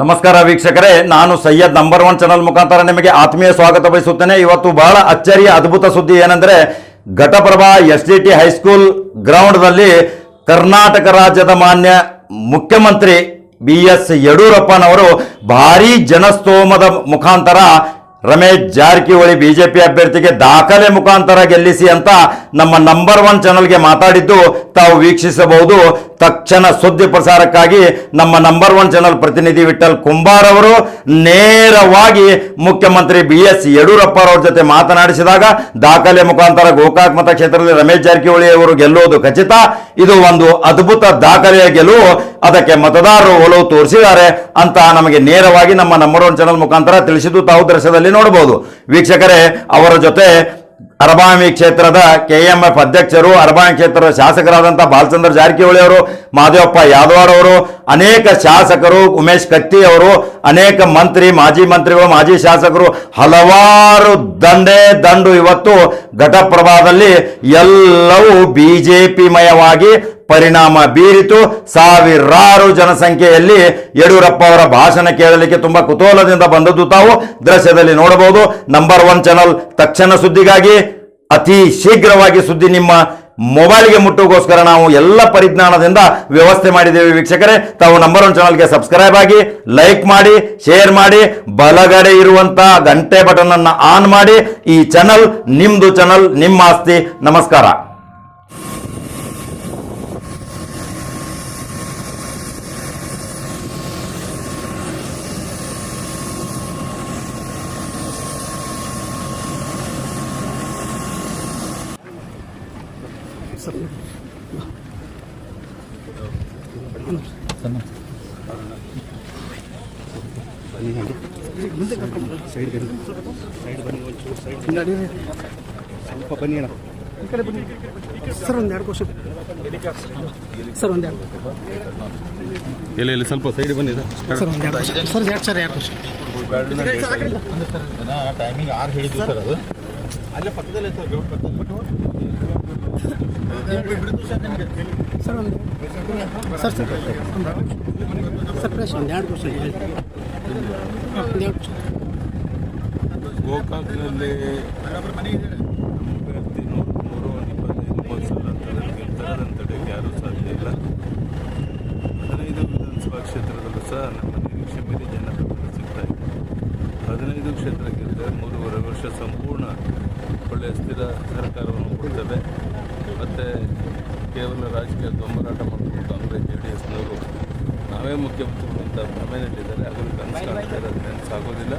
ನಮಸ್ಕಾರ ವೀಕ್ಷಕರೇ, ನಾನು ಸಯ್ಯದ್ ನಂಬರ್ ಒನ್ ಚಾನಲ್ ಮುಖಾಂತರ ನಿಮಗೆ ಆತ್ಮೀಯ ಸ್ವಾಗತ ಬಯಸುತ್ತೇನೆ. ಇವತ್ತು ಬಹಳ ಅಚ್ಚರಿಯ, ಅದ್ಭುತ ಸುದ್ದಿ ಏನೆಂದರೆ, Ghataprabha S D T high school ಗ್ರೌಂಡ್ನಲ್ಲಿ Karnataka ರಾಜ್ಯದ ಮಾನ್ಯ ಮುಖ್ಯಮಂತ್ರಿ ಬಿ ಎಸ್ ಯಡಿಯೂರಪ್ಪನವರು ಭಾರೀ ಜನಸ್ತೋಮದ ಮುಖಾಂತರ ರಮೇಶ್ ಜಾರಕಿಹೊಳಿ ಬಿಜೆಪಿ ಅಭ್ಯರ್ಥಿಗೆ ದಾಖಲೆ ಮುಖಾಂತರ ಗೆಲ್ಲಿಸಿ ಅಂತ ನಮ್ಮ ನಂಬರ್ ಒನ್ ಚಾನಲ್ಗೆ ಮಾತಾಡಿದ್ದು ತಾವು ವೀಕ್ಷಿಸಬಹುದು. ತಕ್ಷಣ ಸುದ್ದಿ ಪ್ರಸಾರಕ್ಕಾಗಿ ನಮ್ಮ ನಂಬರ್ ಒನ್ ಚಾನಲ್ ಪ್ರತಿನಿಧಿ ವಿಠಲ್ ಕುಂಬಾರ್ ಅವರು ನೇರವಾಗಿ ಮುಖ್ಯಮಂತ್ರಿ ಬಿ ಎಸ್ ಯಡಿಯೂರಪ್ಪ ಅವರ ಜೊತೆ ಮಾತನಾಡಿಸಿದಾಗ ದಾಖಲೆ ಮುಖಾಂತರ ಗೋಕಾಕ್ ಮತಕ್ಷೇತ್ರದಲ್ಲಿ ರಮೇಶ್ ಜಾರಕಿಹೊಳಿ ಅವರು ಗೆಲ್ಲುವುದು ಖಚಿತ. ಇದು ಒಂದು ಅದ್ಭುತ ದಾಖಲೆಯ ಗೆಲುವು. ಅದಕ್ಕೆ ಮತದಾರರು ಒಲವು ತೋರಿಸಿದ್ದಾರೆ ಅಂತ ನಮಗೆ ನೇರವಾಗಿ ನಮ್ಮ ನಂಬರ್ ಒನ್ ಚಾನಲ್ ಮುಖಾಂತರ ತಿಳಿಸಿದ್ದು ತಾವು ದೃಶ್ಯದಲ್ಲಿ ನೋಡಬಹುದು. ವೀಕ್ಷಕರೇ, ಅವರ ಜೊತೆ ಅರಬಾವಿ ಕ್ಷೇತ್ರದ ಕೆಎಂಎಫ್ ಅಧ್ಯಕ್ಷರು, ಅರಬಾಮಿ ಕ್ಷೇತ್ರದ ಶಾಸಕರಾದಂಥ ಬಾಲಚಂದ್ರ ಜಾರಕಿಹೊಳಿ ಅವರು, ಮಾದೇವಪ್ಪ ಯಾದವಾರ್ ಅವರು, ಅನೇಕ ಶಾಸಕರು, ಉಮೇಶ್ ಕತ್ತಿ ಅವರು, ಅನೇಕ ಮಂತ್ರಿ, ಮಾಜಿ ಮಂತ್ರಿಗಳು, ಮಾಜಿ ಶಾಸಕರು, ಹಲವಾರು ದಂಡೆ ದಂಡು ಇವತ್ತು ಘಟಪ್ರಭಾದಲ್ಲಿ ಎಲ್ಲವೂ ಬಿಜೆಪಿ ಮಯವಾಗಿ ಪರಿಣಾಮ ಬೀರಿತು. ಸಾವಿರಾರು ಜನಸಂಖ್ಯೆಯಲ್ಲಿ ಯಡಿಯೂರಪ್ಪ ಅವರ ಭಾಷಣ ಕೇಳಲಿಕ್ಕೆ ತುಂಬಾ ಕುತೂಹಲದಿಂದ ಬಂದದ್ದು ತಾವು. ದೃಶ್ಯದಲ್ಲಿ ನೋಡಬಹುದು ನಂಬರ್ ಒನ್ ಚಾನಲ್ ತಕ್ಷಣ ಸುದ್ದಿಗಾಗಿ, ಅತಿ ಶೀಘ್ರವಾಗಿ ಸುದ್ದಿ ನಿಮ್ಮ ಮೊಬೈಲ್ಗೆ ಮುಟ್ಟುಗೋಸ್ಕರ ನಾವು ಎಲ್ಲ ಪರಿಜ್ಞಾನದಿಂದ ವ್ಯವಸ್ಥೆ ಮಾಡಿದ್ದೇವೆ ವೀಕ್ಷಕರೇ. ತಾವು ನಂಬರ್ ಒನ್ ಚಾನಲ್ಗೆ ಸಬ್ಸ್ಕ್ರೈಬ್ ಆಗಿ ಲೈಕ್ ಮಾಡಿ ಶೇರ್ ಮಾಡಿ, ಬಲಗಡೆ ಇರುವಂತಹ ಗಂಟೆ ಬಟನ್ ಅನ್ನು ಆನ್ ಮಾಡಿ, ಈ ಚಾನಲ್ ನಿಮ್ದು ಚಾನಲ್ ನಿಮ್ಮ ಆಸ್ತಿ. ನಮಸ್ಕಾರ. ಸ್ವಲ್ಪ ಬನ್ನಿ ಅಣ್ಣ ಈ ಕಡೆ ಬನ್ನಿ ಸರ್ ಒಂದು ಎರಡು ಕ್ವಶನ್ ಸರ್ ಒಂದು ಎರಡು ಇಲ್ಲ ಇಲ್ಲ ಸ್ವಲ್ಪ ಸೈಡ್ ಬನ್ನಿ ಸರ್ ಒಂದು ಸರ್ ಎರಡು ಸರ್ ಎರಡು ಕ್ವಶನ್ ಟೈಮಿಂಗ್ ಆರು ಹೇಳಿದ್ದು ಸರ್ ಅದು ಅಲ್ಲೇ ಪಕ್ಕದಲ್ಲೇ ಸರ್ ಗ್ರೌಂಡ್ ಸರ್ ಒಂದು ಸರ್ ಸರ್ ಎರಡು ಕ್ವಶನ್ ಗೋಕಾಕ್ನಲ್ಲಿ ಅಭ್ಯರ್ಥಿ ನೂರು ನೂರು ಇಪ್ಪತ್ತೈದು ಮೂವತ್ತು ಸಾವಿರ ಗೆಲ್ತಾರೆ ತಡೆಯಕ್ಕೆ ಯಾರೂ ಸಾಧ್ಯ ಇಲ್ಲ. ಹದಿನೈದು ವಿಧಾನಸಭಾ ಕ್ಷೇತ್ರದಲ್ಲೂ ಸಹ ನಮ್ಮ ವರ್ಷ ಸಂಪೂರ್ಣ ಒಳ್ಳೆಯ ಸ್ಥಿರ ಸರ್ಕಾರವನ್ನು ಕೊಡ್ತೇವೆ. ಮತ್ತು ಕೇವಲ ರಾಜಕೀಯ ದೊಂಬರಾಟ ಮಾಡಿಕೊಂಡು ಕಾಂಗ್ರೆಸ್ ಜೆ ಡಿ ಎಸ್ನವರು ನಾವೇ ಮುಖ್ಯಮಂತ್ರಿಗಳು ಅಂತ ಭ್ರಮೆಯಲ್ಲಿದ್ದಾರೆ ಅದನ್ನು ಕನಸು ಕಾಣ್ತಾರೆ ಅದು ನೆನಸಾಗೋದಿಲ್ಲ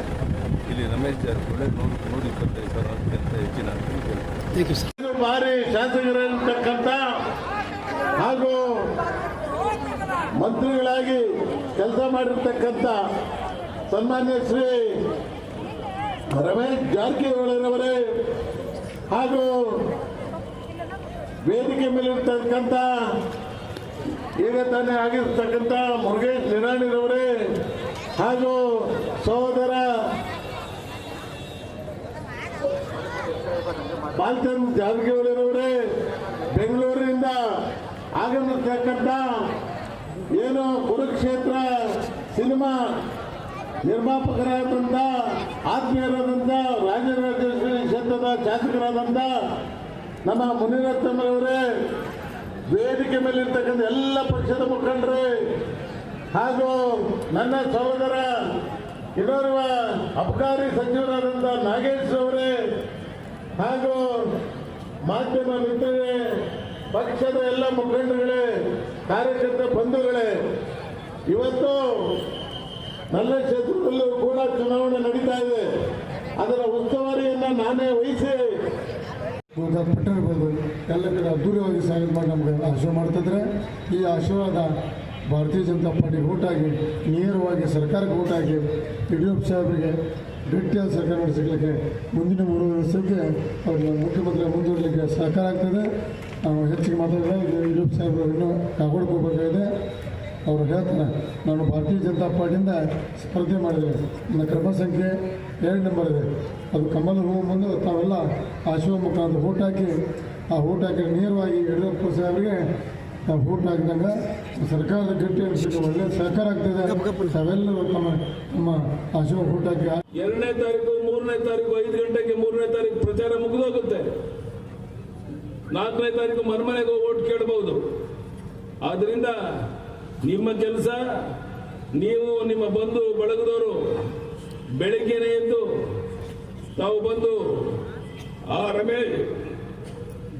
ಇಲ್ಲಿ ರಮೇಶ್ ಜಾರಕಿಹೊಳಿ ನೂರು ನೂರ ಇಪ್ಪತ್ತೈದು ಸಾವಿರ ಅತ್ಯಂತ ಹೆಚ್ಚಿನ ಬಾರಿ ಶಾಸಕರಿರ್ತಕ್ಕಂಥ ಹಾಗೂ ಮಂತ್ರಿಗಳಾಗಿ ಕೆಲಸ ಮಾಡಿರ್ತಕ್ಕಂಥ ಸನ್ಮಾನ್ಯ ಶ್ರೀ ರಮೇಶ್ ಜಾರಕಿಹೊಳಿರವರೇ ಹಾಗೂ ವೇದಿಕೆ ಮೇಲಿರ್ತಕ್ಕಂಥ ಈಗ ತಾನೇ ಆಗಿರ್ತಕ್ಕಂಥ ಮುರುಗೇಶ್ ನಿರಾಣಿರವರೇ ಹಾಗೂ ಸಹೋದರ ಬಾಲ್ಚಂದ್ ಜಾರಕಿಹೊಳಿರವರೇ ಬೆಂಗಳೂರಿನಿಂದ ಆಗಮಿಸ್ತಕ್ಕಂಥ ಏನು ಕುರುಕ್ಷೇತ್ರ ಸಿನಿಮಾ ನಿರ್ಮಾಪಕರಾದಂಥ, ಆತ್ಮೀಯರಾದಂಥ, ರಾಜರಾಜೇಶ್ವರಿ ಕ್ಷೇತ್ರದ ಶಾಸಕರಾದಂಥ ನಮ್ಮ ಮುನಿರತ್ನಮ್ಮರವರೇ ವೇದಿಕೆ ಮೇಲಿರ್ತಕ್ಕಂಥ ಎಲ್ಲ ಪಕ್ಷದ ಮುಖಂಡರು ಹಾಗೂ ನನ್ನ ಸಹೋದರ ಇನ್ನೋರ್ವ ಅಬಕಾರಿ ಸಚಿವರಾದಂಥ ನಾಗೇಶ್ ಅವರೇ ಹಾಗೂ ಮಾಧ್ಯಮ ಮಿತ್ರರೇ, ಪಕ್ಷದ ಎಲ್ಲ ಮುಖಂಡರುಗಳೇ ಕಾರ್ಯಕರ್ತ ಬಂಧುಗಳೇ, ಇವತ್ತು ನನ್ನ ಕ್ಷೇತ್ರದಲ್ಲೂ ಕೂಡ ಚುನಾವಣೆ ನಡೀತಾ ಇದೆ. ಅದರ ಉಸ್ತುವಾರಿಯನ್ನ ನಾನೇ ವಹಿಸಿ. ಪಟ್ಟಿರ್ಬೋದು ಎಲ್ಲ ಕಡೆ ಅದ್ದೂರಿಯಾಗಿ ಸಾಗಿದ ಮಾಡಿ ನಮಗೆ ಆಶೀರ್ವಾದ ಮಾಡ್ತಿದ್ರೆ ಈ ಆಶೀರ್ವಾದ ಭಾರತೀಯ ಜನತಾ ಪಾರ್ಟಿ ಊಟಾಗಿ ನೇರವಾಗಿ ಸರ್ಕಾರಕ್ಕೆ ಊಟಾಗಿ ಯಡಿಯೂರಪ್ಪ ಸಾಹೇಬರಿಗೆ ಗಟ್ಟಿಯಾದ ಸರ್ಕಾರ ನಡೆಸಲಿಕ್ಕೆ ಮುಂದಿನ ಮೂರು ವರ್ಷಕ್ಕೆ ಅವ್ರಿಗೆ ಮುಖ್ಯಮಂತ್ರಿ ಮುಂದುವರಲಿಕ್ಕೆ ಸಹಕಾರ ಆಗ್ತದೆ ನಾವು ಹೆಚ್ಚಿಗೆ ಮಾತಾಡಿದ್ರೆ ಯಡಿಯೂರಪ್ಪ ಸಾಹೇಬರು ಇನ್ನೂ ಕಾಪಾಡ್ಕೋಬೇಕಾಗಿದೆ. ಅವರು ಹೇಳ್ತಾರೆ, ನಾನು ಭಾರತೀಯ ಜನತಾ ಪಾರ್ಟಿಯಿಂದ ಸ್ಪರ್ಧೆ ಮಾಡಿದೆ ನನ್ನ ಕ್ರಮ ಸಂಖ್ಯೆ ಎರಡು ನಂಬರ್ ಇದೆ. ಅದು ಕಮಲ ಹೂವು ಬಂದು ತಾವೆಲ್ಲ ಆಶೀರ್ವಾದ ಮುಖಾಂತರ ಓಟ್ ಹಾಕಿ, ಆ ಓಟ್ ಹಾಕಿ ನೇರವಾಗಿ ಯಡಿಯೂರಪ್ಪ ಸಾಹೇಬರಿಗೆ ಓಟ್ ಹಾಕಿದಾಗ ಸರ್ಕಾರದ ಗಟ್ಟಿ ಅನಿಸಿಕೆ ಒಳ್ಳೆ ಸಹಕಾರ ಆಗ್ತಿದೆ. ತಾವೆಲ್ಲರೂ ತಮ್ಮ ನಮ್ಮ ಶಿವ ಓಟ್ ಹಾಕಿ. ಎರಡನೇ ತಾರೀಕು, ಮೂರನೇ ತಾರೀಕು, ಐದು ಗಂಟೆಗೆ ಮೂರನೇ ತಾರೀಕು ಪ್ರಚಾರ ಮುಗಿದೋಗುತ್ತೆ. ನಾಲ್ಕನೇ ತಾರೀಕು ಮರುಮನೆಗೆ ಓಟ್ ಕೇಳಬಹುದು ಆದ್ರಿಂದ ನಿಮ್ಮ ಕೆಲಸ, ನೀವು ನಿಮ್ಮ ಬಂಧು ಬಳಗದವರು ಬೆಳಿಗ್ಗೆನೆ ಎದ್ದು ತಾವು ಬಂದು ಆ ರಮೇಶ್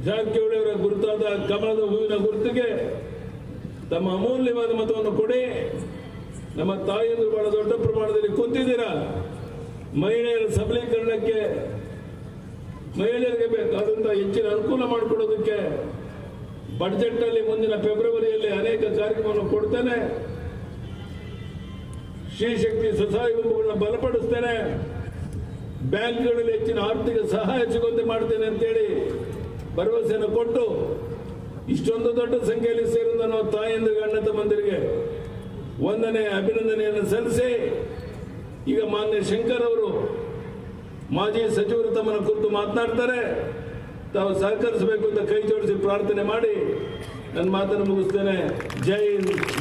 ಜಾರಕಿಹೊಳಿ ಅವರ ಗುರುತಾದ ಕಮಲದ ಹೂವಿನ ಗುರುತಿಗೆ ತಮ್ಮ ಅಮೂಲ್ಯವಾದ ಮತವನ್ನು ಕೊಡಿ. ನಮ್ಮ ತಾಯಿಯಂದ್ರು ಬಹಳ ದೊಡ್ಡ ಪ್ರಮಾಣದಲ್ಲಿ ಕುಂತಿದ್ದೀರಾ? ಮಹಿಳೆಯರ ಸಬಲೀಕರಣಕ್ಕೆ ಮಹಿಳೆಯರಿಗೆ ಬೇಕಾದಂತಹ ಹೆಚ್ಚಿನ ಅನುಕೂಲ ಮಾಡಿಕೊಡೋದಕ್ಕೆ ಬಡ್ಜೆಟ್ ಅಲ್ಲಿ ಮುಂದಿನ ಫೆಬ್ರವರಿಯಲ್ಲಿ ಅನೇಕ ಕಾರ್ಯಕ್ರಮವನ್ನು ಕೊಡ್ತೇನೆ. ಶ್ರೀಶಕ್ತಿ ಸ್ವಸಹಾಯ ಗುಂಪುಗಳನ್ನ ಬಲಪಡಿಸ್ತೇನೆ. ಬ್ಯಾಂಕ್ಗಳಲ್ಲಿ ಹೆಚ್ಚಿನ ಆರ್ಥಿಕ ಸಹಾಯ ಸಿಗುವಂತೆ ಮಾಡ್ತೇನೆ ಅಂತೇಳಿ ಭರವಸೆಯನ್ನು ಕೊಟ್ಟು ಇಷ್ಟೊಂದು ದೊಡ್ಡ ಸಂಖ್ಯೆಯಲ್ಲಿ ಸೇರಿದ ನಾವು ತಾಯಂದಿರಿಗೆ ಅಣ್ಣ ತಮ್ಮಂದಿರಿಗೆ ವಂದನೆ, ಅಭಿನಂದನೆಯನ್ನು ಸಲ್ಲಿಸಿ, ಈಗ ಮಾನ್ಯ ಶಂಕರ್ ಅವರು ಮಾಜಿ ಸಚಿವರು ತಮ್ಮನ್ನು ಕುರಿತು ಮಾತನಾಡ್ತಾರೆ. ತಾವು ಸಹಕರಿಸಬೇಕು ಅಂತ ಕೈ ಜೋಡಿಸಿ ಪ್ರಾರ್ಥನೆ ಮಾಡಿ. ನನ್ನ ಮಾತನ್ನು ಮುಗಿಸ್ತೇನೆ. ಜೈ ಹಿಂದ್.